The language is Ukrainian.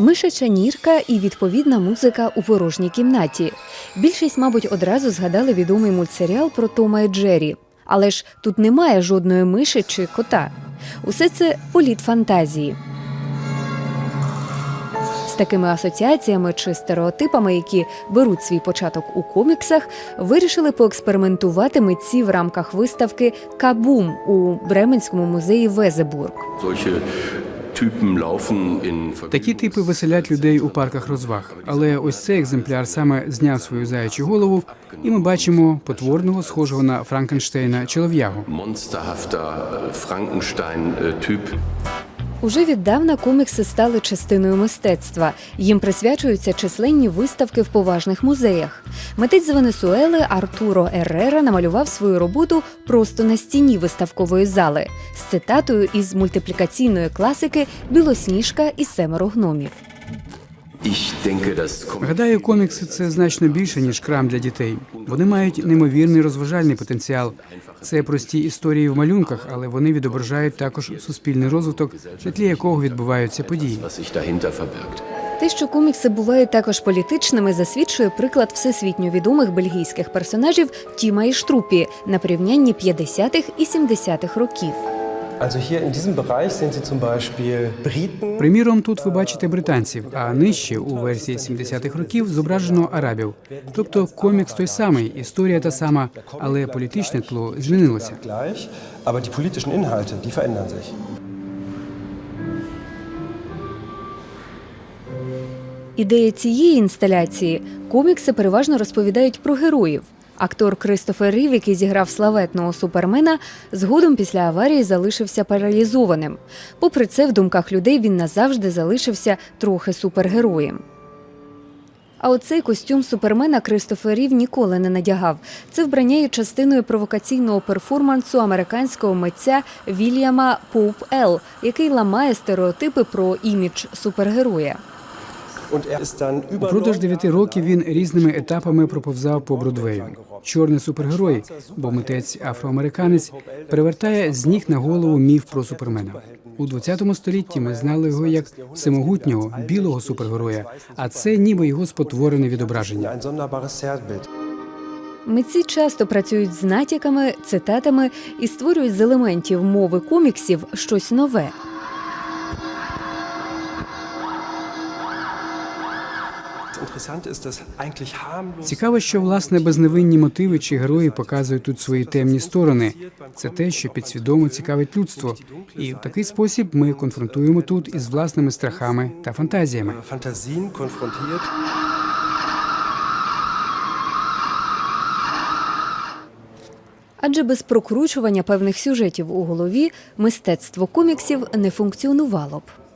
Мишача нірка і відповідна музика у порожній кімнаті. Більшість, мабуть, одразу згадали відомий мультсеріал про Тома і Джері. Але ж тут немає жодної миші чи кота. Усе це політ фантазії. З такими асоціаціями чи стереотипами, які беруть свій початок у коміксах, вирішили поекспериментувати митці в рамках виставки Кабум у Бременському музеї Везебург. Такі типи веселять людей у парках розваг. Але ось цей екземпляр саме зняв свою заячу голову, і ми бачимо потворного, схожого на Франкенштейна чолов'ягу. Уже віддавна комікси стали частиною мистецтва. Їм присвячуються численні виставки в поважних музеях. Митець з Венесуели Артуро Еррера намалював свою роботу просто на стіні виставкової зали з цитатою із мультиплікаційної класики Білосніжка і семеро гномів. Гадаю, комікси це значно більше ніж крам для дітей. Вони мають неймовірний розважальний потенціал. Це прості історії в малюнках, але вони відображають також суспільний розвиток, на тлі якого відбуваються події. Те, що комікси бувають також політичними, засвідчує приклад всесвітньо відомих бельгійських персонажів Тіма і Штрупі на порівнянні 50-х і 70-х років. Приміром, тут ви бачите британців, а нижче у версії 70-х років зображено арабів. Тобто комікс той самий, історія та сама, але політичне тло змінилося. Ідея цієї інсталяції комікси переважно розповідають про героїв. Актор Кристофер Рів, який зіграв славетного супермена, згодом після аварії залишився паралізованим. Попри це, в думках людей він назавжди залишився трохи супергероєм. А оцей костюм супермена Кристофер Рів ніколи не надягав. Це вбрання є частиною провокаційного перформансу американського митця Вільяма Поуп Ел, який ламає стереотипи про імідж супергероя. Упродовж дев'яти років він різними етапами проповзав по Бродвею. Чорний супергерой, бо митець афроамериканець перевертає з ніг на голову міф про супермена. У 20 столітті ми знали його як всемогутнього білого супергероя, а це ніби його спотворене відображення. Митці часто працюють з натяками, цитатами і створюють з елементів мови коміксів щось нове. Цікаво, що власне безневинні мотиви чи герої показують тут свої темні сторони. Це те, що підсвідомо цікавить людство, і в такий спосіб ми конфронтуємо тут із власними страхами та фантазіями. Konfrontiert. Адже без прокручування певних сюжетів у голові мистецтво коміксів не функціонувало б.